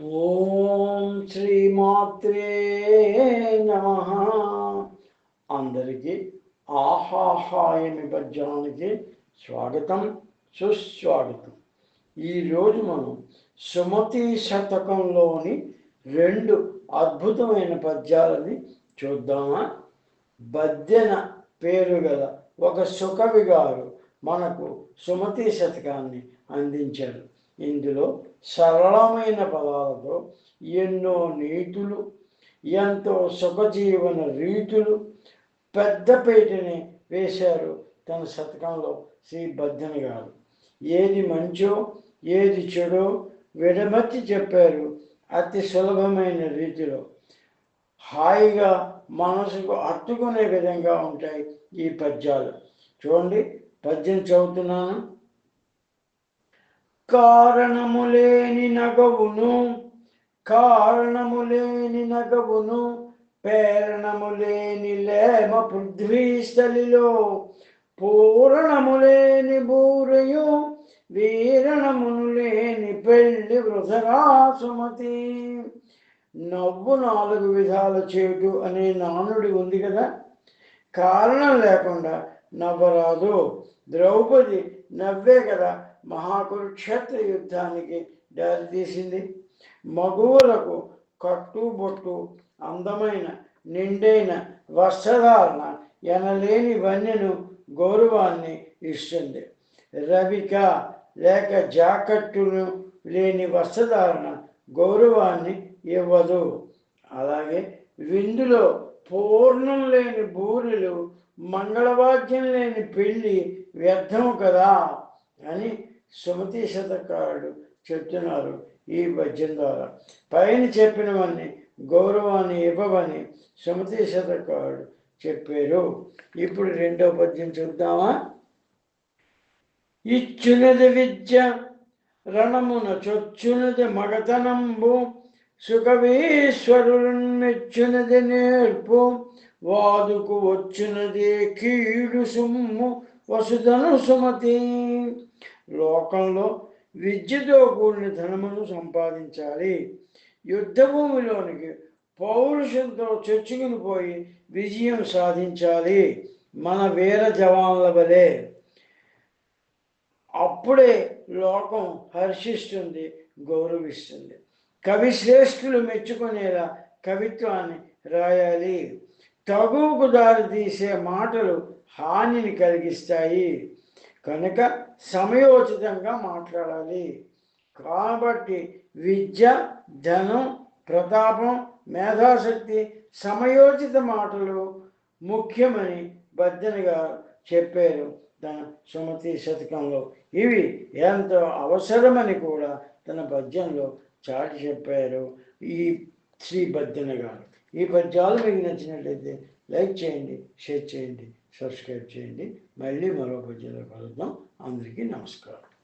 ఓం శ్రీమాత్రే నమ. అందరికీ ఆహాహాయమి పద్యానికి స్వాగతం సుస్వాగతం. ఈరోజు మనం సుమతి శతకంలోని రెండు అద్భుతమైన పద్యాలని చూద్దామా? బద్యన పేరు గల ఒక సుకవి గారు మనకు సుమతి శతకాన్ని అందించారు. ఇందులో సరళమైన పదాలతో ఎన్నో నీతులు ఎంతో సుఖజీవన రీతులు పెద్దపేటని వేశారు తన శతకంలో శ్రీ బద్దెన గారు. ఏది మంచో ఏది చెడో విడమర్చి చెప్పారు అతి సులభమైన రీతిలో. హాయిగా మనసుకు హత్తుకునే విధంగా ఉంటాయి ఈ పద్యాలు. చూడండి పద్యం చదువుతున్నాను. కారణము లేని నగవును కారణము లేని నగవును పేరణము లేని లేమ పృథ్వీస్థలిలో పూరణము లేని బూరయు వీరణమును లేని పెళ్ళి వృధరా సుమతి నవ్వు నాలుగు విధాల చేటు అనే నానుడి ఉంది కదా. కారణం లేకుండా నవ్వరాదు. ద్రౌపది నవ్వే కదా. మహాకురుక్షేత్ర యుద్ధానికి దారితీసింది మగువులకు కట్టుబొట్టు అందమైన నిండైన వస్త్రధారణ ఎనలేని వన్యను గౌరవాన్ని ఇస్తుంది. రవిక లేక జాకట్టును లేని వస్త్రధారణ గౌరవాన్ని ఇవ్వదు. అలాగే విందులో పూర్ణం లేని బూరెలు మంగళవాద్యం లేని పెళ్ళి వ్యర్థం కదా అని సుమతి శతకారుడు చెప్తున్నారు ఈ పద్యం ద్వారా పైన చెప్పినవన్నీ గౌరవాన్ని ఇవ్వవని సుమతి శతకారుడు చెప్పారు. ఇప్పుడు రెండో పద్యం చూద్దామా? ఇచ్చునది విద్య రణమున చొచ్చునది మగతనంబు సుఖవీశ్వరుచ్చునది నేర్పు వాదుకు వచ్చునది కీడు సుమ్ము వసుధను సుమతి. లోకంలో విద్యతో కూడిన ధనమును సంపాదించాలి. యుద్ధభూమిలోనికి పౌరుషంతో చొచ్చుకుని పోయి విజయం సాధించాలి. మన వీర జవాన్ల వలె. అప్పుడే లోకం హర్షిస్తుంది గౌరవిస్తుంది. కవి శ్రేష్ఠులు మెచ్చుకునేలా కవిత్వాన్ని రాయాలి. తగువుకు దారి తీసే మాటలు హానిని కలిగిస్తాయి. కనుక సమయోచితంగా మాట్లాడాలి. కాబట్టి విద్య ధనం ప్రతాపం మేధాశక్తి సమయోచిత మాటలు ముఖ్యమని బద్దెనగా చెప్పారు తన సుమతి శతకంలో. ఇవి ఎంతో అవసరమని కూడా తన పద్యంలో చాటి చెప్పారు ఈ శ్రీ బద్దెన గారు. ఈ పద్యాలు మీకు నచ్చినట్లయితే లైక్ చేయండి షేర్ చేయండి సబ్స్క్రైబ్ చేయండి. మళ్ళీ మరో పద్యంలో కలుద్దాం. అందరికీ నమస్కారం.